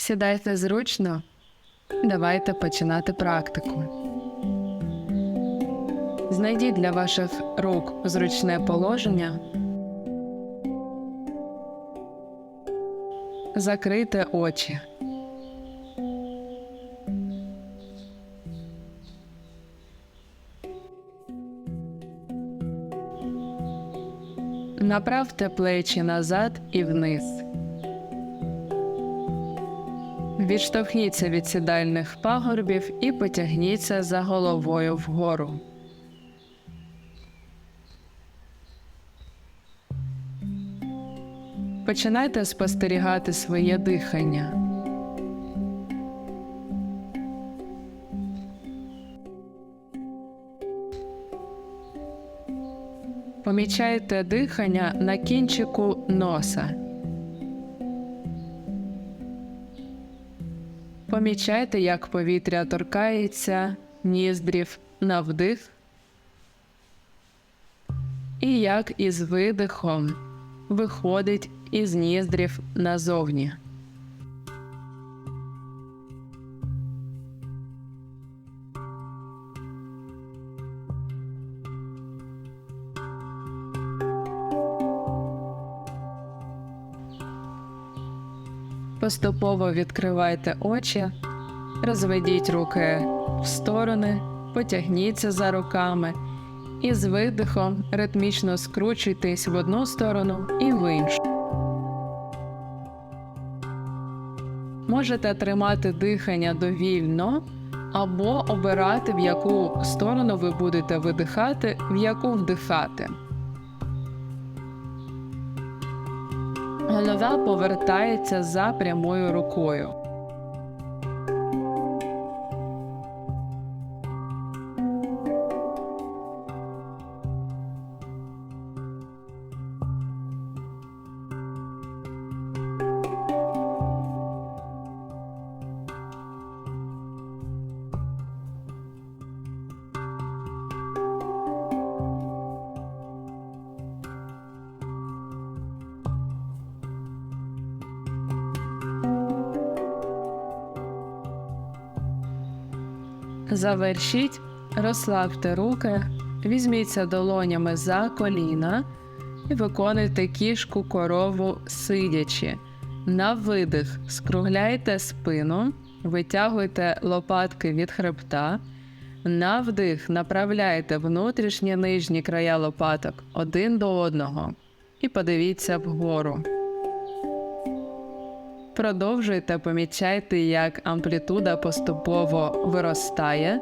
Сідайте зручно. Давайте починати практику. Знайдіть для ваших рук зручне положення. Закрийте очі. Направте плечі назад і вниз. Відштовхніться від сідальних пагорбів і потягніться за головою вгору. Починайте спостерігати своє дихання. Помічайте дихання на кінчику носа. Помічайте, як повітря торкається ніздрів на вдих, і як із видихом виходить із ніздрів назовні. Поступово відкривайте очі, розведіть руки в сторони, потягніться за руками і з видихом ритмічно скручуйтесь в одну сторону і в іншу. Можете тримати дихання довільно або обирати, в яку сторону ви будете видихати, в яку вдихати. Голова повертається за прямою рукою. Завершіть, розслабте руки, візьміться долонями за коліна. І виконуйте кішку корову сидячи. На видих. Скругляйте спину, витягуйте лопатки від хребта. На вдих. Направляйте внутрішні нижні края лопаток один до одного. І подивіться вгору. Продовжуйте, помічайте, як амплітуда поступово виростає.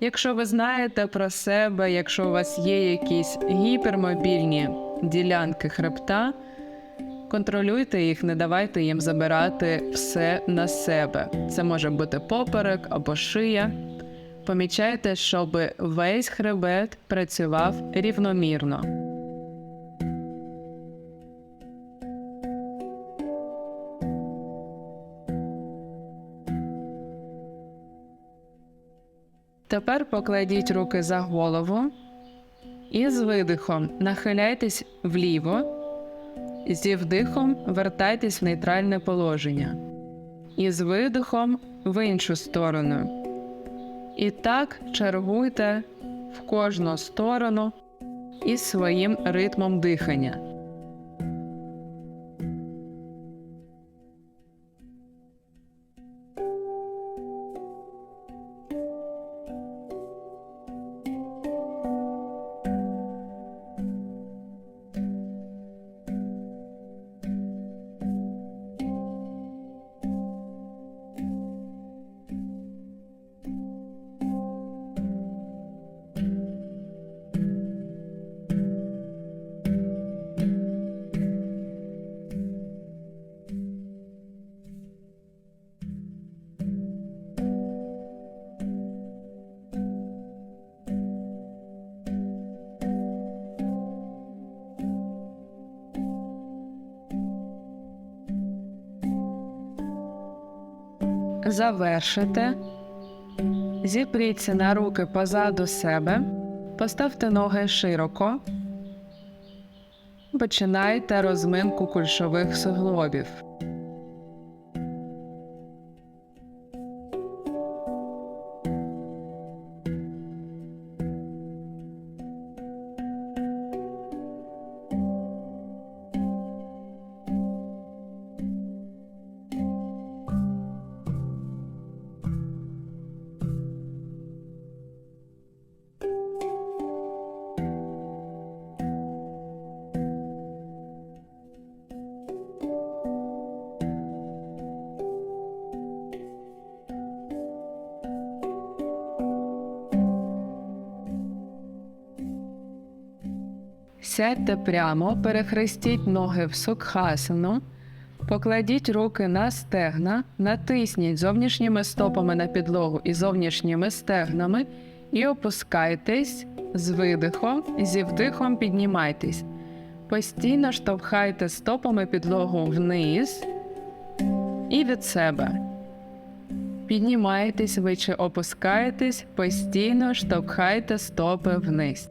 Якщо ви знаєте про себе, якщо у вас є якісь гіпермобільні ділянки хребта, контролюйте їх, не давайте їм забирати все на себе. Це може бути поперек або шия. Помічайте, щоб весь хребет працював рівномірно. Тепер покладіть руки за голову і з видихом нахиляйтесь вліво, зі вдихом вертайтесь в нейтральне положення. І з видихом в іншу сторону. І так чергуйте в кожну сторону із своїм ритмом дихання. Завершите. Зіпріться на руки позаду себе. Поставте ноги широко. Починайте розминку кульшових суглобів. Сядьте прямо, перехрестіть ноги в сукхасану, покладіть руки на стегна, натисніть зовнішніми стопами на підлогу і зовнішніми стегнами і опускайтесь з видихом, зі вдихом піднімайтесь. Постійно штовхайте стопами підлогу вниз і від себе. Піднімаєтесь ви чи опускаєтесь, постійно штовхайте стопи вниз.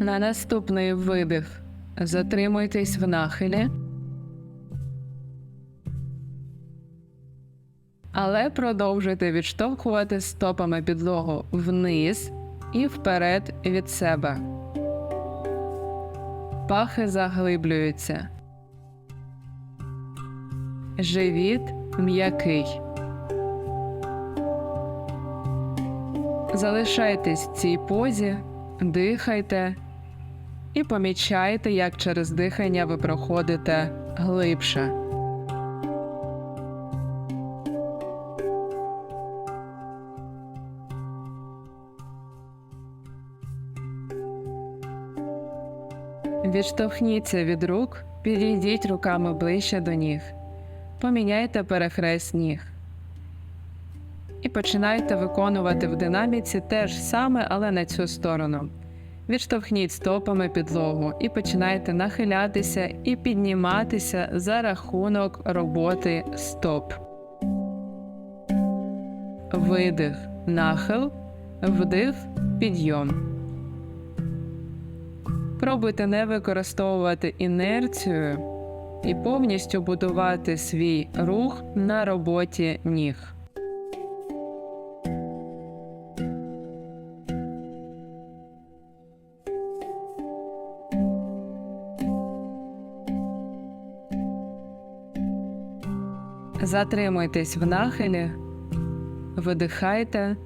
На наступний видих затримуйтесь в нахилі. Але продовжуйте відштовхувати стопами підлогу вниз і вперед від себе. Пахи заглиблюються. Живіт м'який. Залишайтесь в цій позі, дихайте і помічайте, як через дихання ви проходите глибше. Відштовхніться від рук, підійдіть руками ближче до ніг. Поміняйте перехрест ніг. І починайте виконувати в динаміці те ж саме, але на цю сторону. Відштовхніть стопами підлогу і починайте нахилятися і підніматися за рахунок роботи стоп. Видих, нахил, вдих, підйом. Пробуйте не використовувати інерцію і повністю будувати свій рух на роботі ніг. Затримуйтесь в нахилі, видихайте,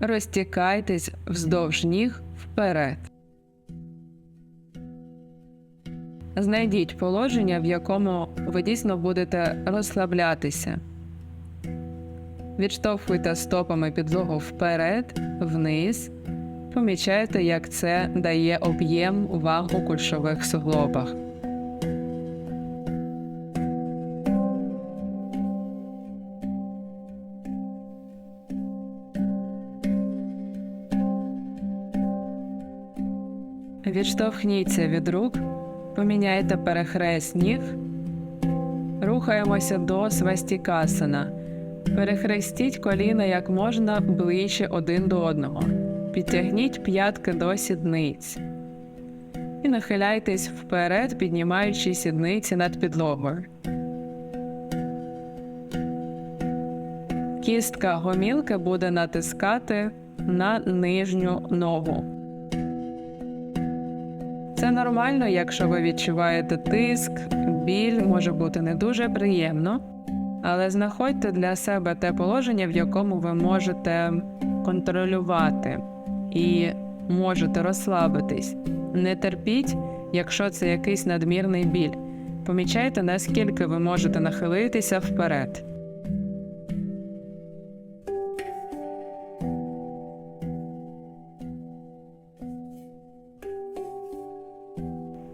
розтікайтесь вздовж ніг вперед. Знайдіть положення, в якому ви дійсно будете розслаблятися. Відштовхуйте стопами підлогу вперед, вниз. Помічайте, як це дає об'єм вам у кульшових суглобах. Відштовхніться від рук, поміняйте перехрест ніг. Рухаємося до свастікасана. Перехрестіть коліна як можна ближче один до одного. Підтягніть п'ятки до сідниць. І нахиляйтесь вперед, піднімаючи сідниці над підлогою. Кістка гомілки буде натискати на нижню ногу. Це нормально, якщо ви відчуваєте тиск, біль може бути не дуже приємно, але знаходьте для себе те положення, в якому ви можете контролювати і можете розслабитись. Не терпіть, якщо це якийсь надмірний біль. Помічайте, наскільки ви можете нахилитися вперед.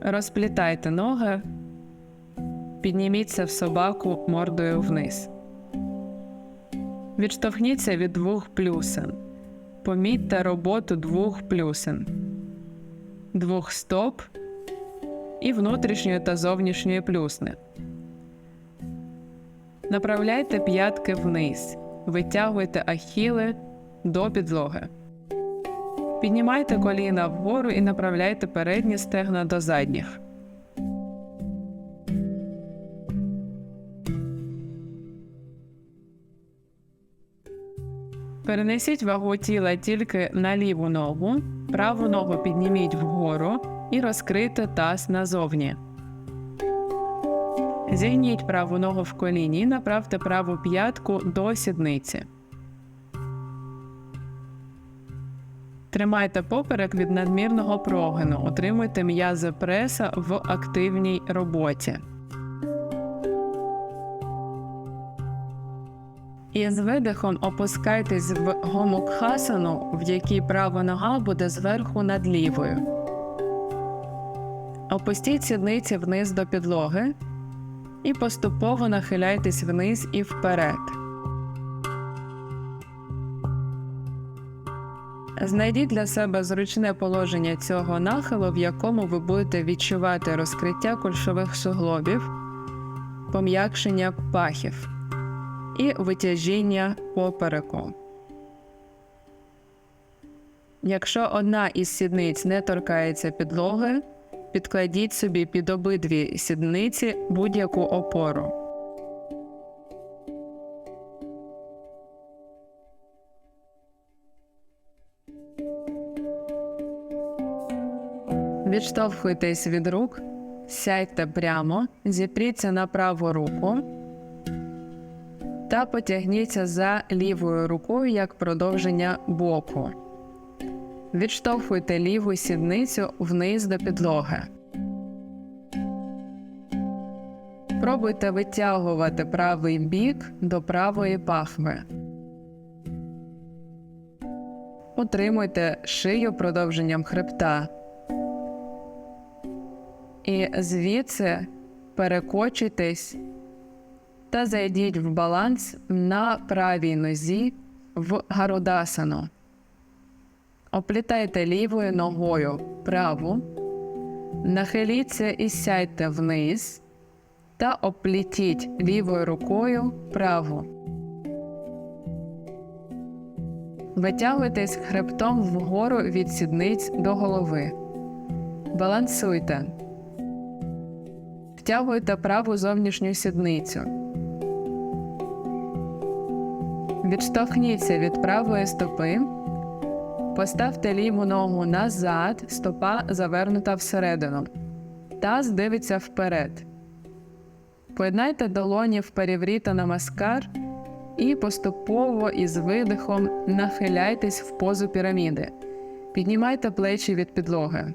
Розплітайте ноги, підніміться в собаку мордою вниз. Відштовхніться від двох плюсин. Помітьте роботу двох плюсин, двох стоп і внутрішньої та зовнішньої плюсни. Направляйте п'ятки вниз, витягуйте ахіли до підлоги. Піднімайте коліна вгору і направляйте передні стегна до задніх. Перенесіть вагу тіла тільки на ліву ногу, праву ногу підніміть вгору і розкрийте таз назовні. Зігніть праву ногу в коліні і направте праву п'ятку до сідниці. Тримайте поперек від надмірного прогину, утримуйте м'язи преса в активній роботі. І з видихом опускайтесь в гомукхасану, в якій права нога буде зверху над лівою. Опустіть сідниці вниз до підлоги і поступово нахиляйтесь вниз і вперед. Знайдіть для себе зручне положення цього нахилу, в якому ви будете відчувати розкриття кульшових суглобів, пом'якшення пахів і витяжіння попереку. Якщо одна із сідниць не торкається підлоги, підкладіть собі під обидві сідниці будь-яку опору. Відштовхуйтесь від рук, сядьте прямо, зіпріться на праву руку та потягніться за лівою рукою як продовження боку. Відштовхуйте ліву сідницю вниз до підлоги. Пробуйте витягувати правий бік до правої пахви. Утримуйте шию продовженням хребта. І звідси перекочуйтесь та зайдіть в баланс на правій нозі в гарудасану. Оплітайте лівою ногою праву, нахиліться і сядьте вниз та оплітіть лівою рукою праву. Витягуйтесь хребтом вгору від сідниць до голови. Балансуйте. Втягуйте праву зовнішню сідницю. Відштовхніться від правої стопи. Поставте ліву ногу назад, стопа завернута всередину. Таз дивиться вперед. Поєднайте долоні в перевріта намаскар і поступово із видихом нахиляйтесь в позу піраміди. Піднімайте плечі від підлоги.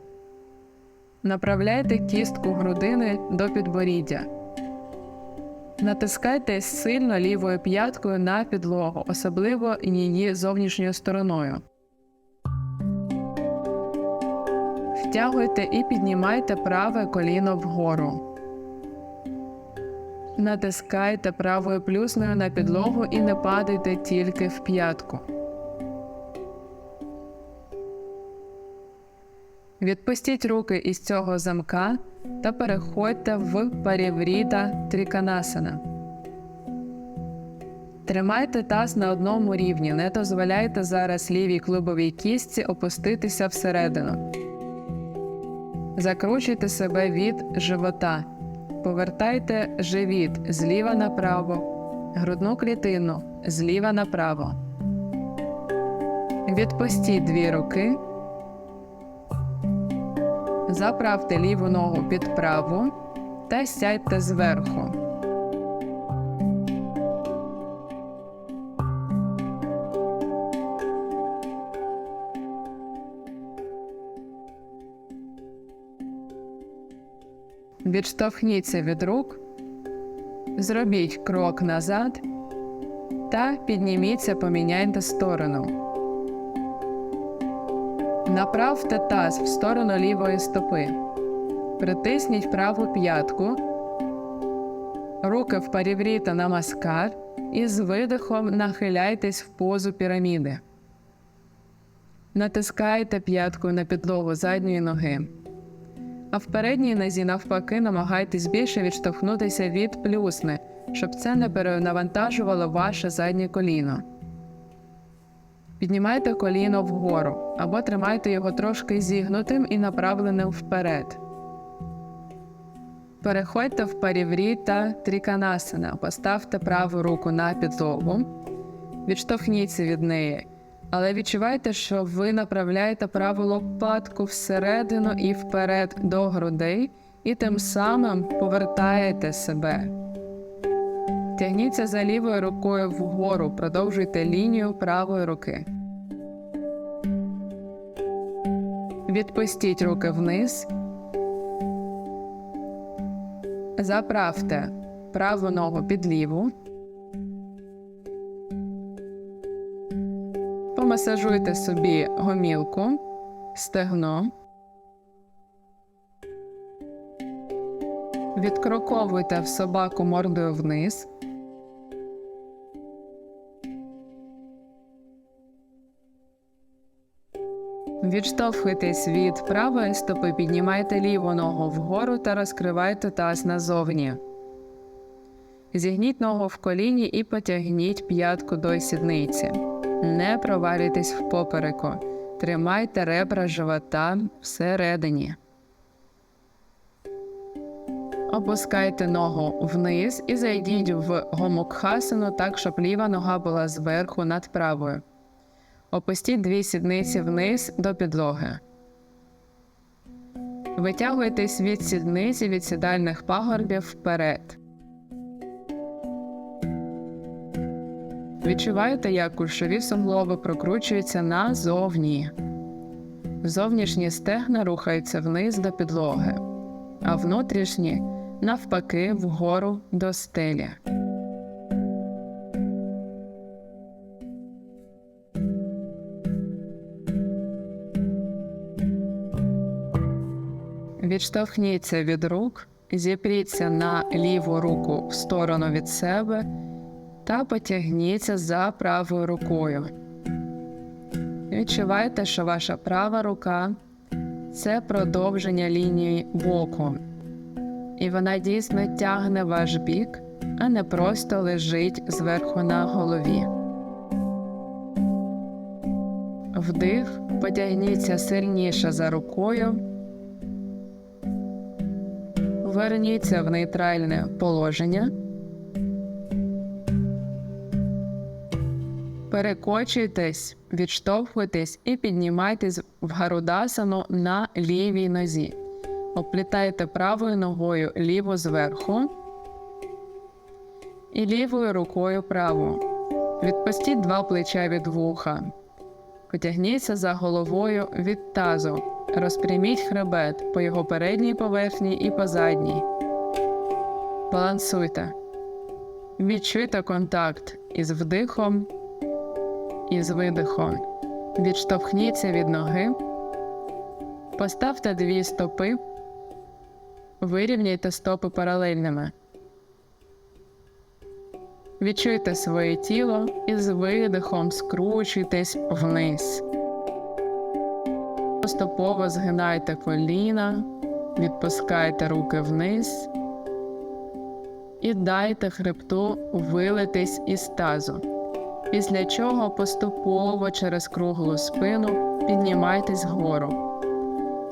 Направляйте кістку грудини до підборіддя. Натискайте сильно лівою п'яткою на підлогу, особливо її зовнішньою стороною. Втягуйте і піднімайте праве коліно вгору. Натискайте правою плюсною на підлогу і не падайте тільки в п'ятку. Відпустіть руки із цього замка та переходьте в парівріта тріканасана. Тримайте таз на одному рівні, не дозволяйте зараз лівій клубовій кістці опуститися всередину. Закручуйте себе від живота. Повертайте живіт зліва направо, грудну клітину зліва направо. Відпустіть дві руки. Заправте ліву ногу під праву та сядьте зверху. Відштовхніться від рук, зробіть крок назад та підніміться, поміняйте сторону. Направте таз в сторону лівої стопи. Притисніть праву п'ятку, руки в парівріта на маскар і з видихом нахиляйтесь в позу піраміди. Натискайте п'яткою на підлогу задньої ноги. А в передній нозі, навпаки, намагайтесь більше відштовхнутися від плюсни, щоб це не перенавантажувало ваше заднє коліно. Піднімайте коліно вгору або тримайте його трошки зігнутим і направленим вперед. Переходьте в парівріта тріканасана. Поставте праву руку на підлогу, відштовхніться від неї, але відчувайте, що ви направляєте праву лопатку всередину і вперед до грудей, і тим самим повертаєте себе. Тягніться за лівою рукою вгору, продовжуйте лінію правої руки. Відпустіть руки вниз. Заправте праву ногу під ліву. Помасажуйте собі гомілку, стегно. Відкроковуйте в собаку мордою вниз. Відштовхуйтесь від правої стопи, піднімайте ліву ногу вгору та розкривайте таз назовні. Зігніть ногу в коліні і потягніть п'ятку до сідниці. Не провалюйтесь в попереку. Тримайте ребра живота всередині. Опускайте ногу вниз і зайдіть в гомокхасану так, щоб ліва нога була зверху над правою. Опустіть дві сідниці вниз до підлоги. Витягуйтесь від сідниці від сідальних пагорбів вперед. Відчуваєте, як кульшові суглоби прокручуються назовні. Зовнішні стегна рухаються вниз до підлоги, а внутрішні навпаки вгору до стелі. Відштовхніться від рук, зіпріться на ліву руку в сторону від себе та потягніться за правою рукою. Відчувайте, що ваша права рука це продовження лінії боку, і вона дійсно тягне ваш бік, а не просто лежить зверху на голові. Вдих, потягніться сильніше за рукою. Верніться в нейтральне положення. Перекочуйтесь, відштовхуйтесь і піднімайтесь в гарудасану на лівій нозі. Оплітайте правою ногою ліву зверху і лівою рукою праву. Відпустіть два плеча від вуха. Потягніться за головою від тазу. Розпряміть хребет по його передній поверхні і по задній. Балансуйте. Відчуйте контакт із вдихом і з видихом. Відштовхніться від ноги. Поставте дві стопи. Вирівняйте стопи паралельними. Відчуйте своє тіло і з видихом скручуйтесь вниз. Поступово згинайте коліна, відпускайте руки вниз і дайте хребту вилитись із тазу. Після чого поступово через круглу спину піднімайтесь вгору.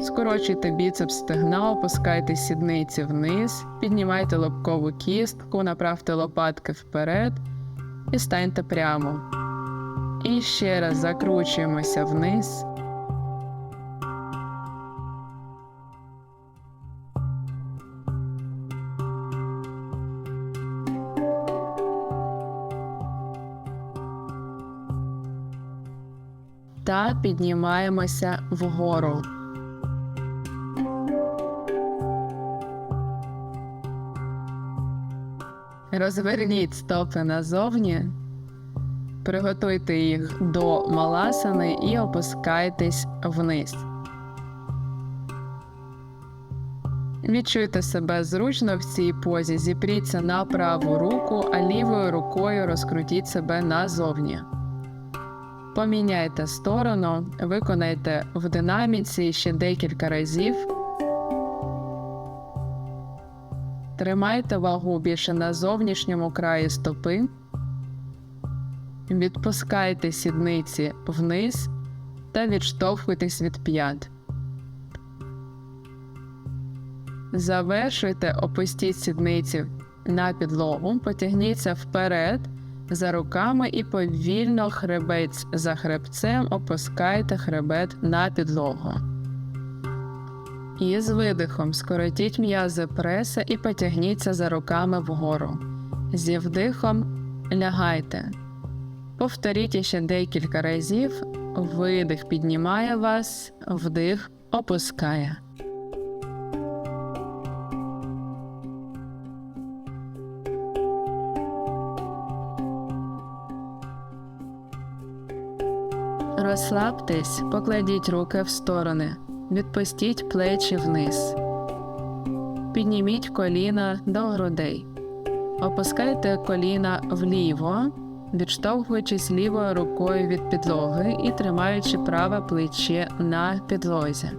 Скорочуйте біцепс стегна, опускайте сідниці вниз, піднімайте лобкову кістку, направте лопатки вперед і станьте прямо. І ще раз закручуємося вниз. Та піднімаємося вгору. Розверніть стопи назовні, приготуйте їх до маласани і опускайтесь вниз. Відчуйте себе зручно в цій позі, зіпріться на праву руку, а лівою рукою розкрутіть себе назовні. Поміняйте сторону, виконайте в динаміці ще декілька разів. Тримайте вагу більше на зовнішньому краї стопи. Відпускайте сідниці вниз та відштовхуйтесь від п'ят. Завершуйте, опустіть сідниці на підлогу, потягніться вперед за руками і повільно хребець за хребцем опускайте хребет на підлогу. І з видихом скоротіть м'язи преса і потягніться за руками вгору. Зі вдихом лягайте. Повторіть ще декілька разів. Видих піднімає вас, вдих опускає. Розслабтесь, покладіть руки в сторони, відпустіть плечі вниз. Підніміть коліна до грудей. Опускайте коліна вліво, відштовхуючись лівою рукою від підлоги і тримаючи праве плече на підлозі.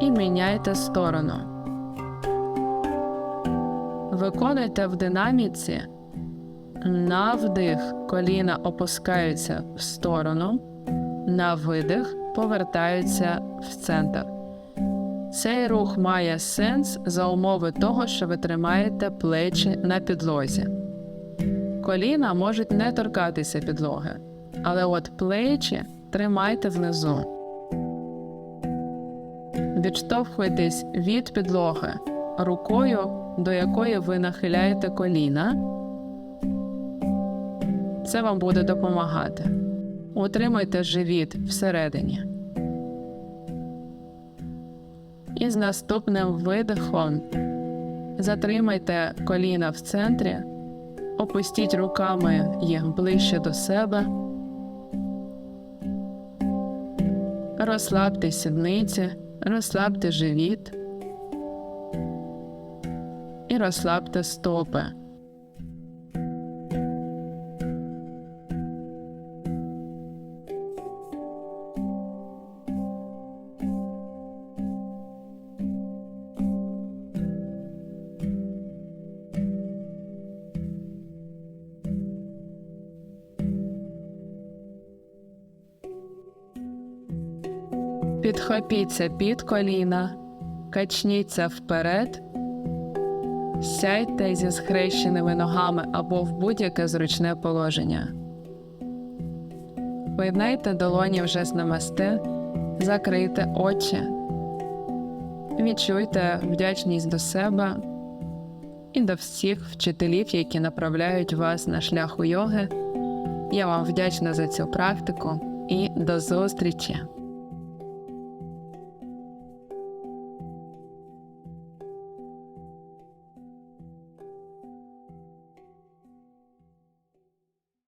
І міняйте сторону. Виконуйте в динаміці. На вдих коліна опускаються в сторону, на видих повертаються в центр. Цей рух має сенс за умови того, що ви тримаєте плечі на підлозі. Коліна можуть не торкатися підлоги, але от плечі тримайте внизу. Відштовхуйтесь від підлоги рукою, до якої ви нахиляєте коліна. Це вам буде допомагати. Утримуйте живіт всередині. І з наступним видихом затримайте коліна в центрі, опустіть руками їх ближче до себе, розслабте сідниці, розслабте живіт і розслабте стопи. Підхопіться під коліна, качніться вперед, сядьте зі схрещеними ногами або в будь-яке зручне положення. Поєднайте долоні вже з намасте, закрийте очі, відчуйте вдячність до себе і до всіх вчителів, які направляють вас на шляху йоги. Я вам вдячна за цю практику і до зустрічі!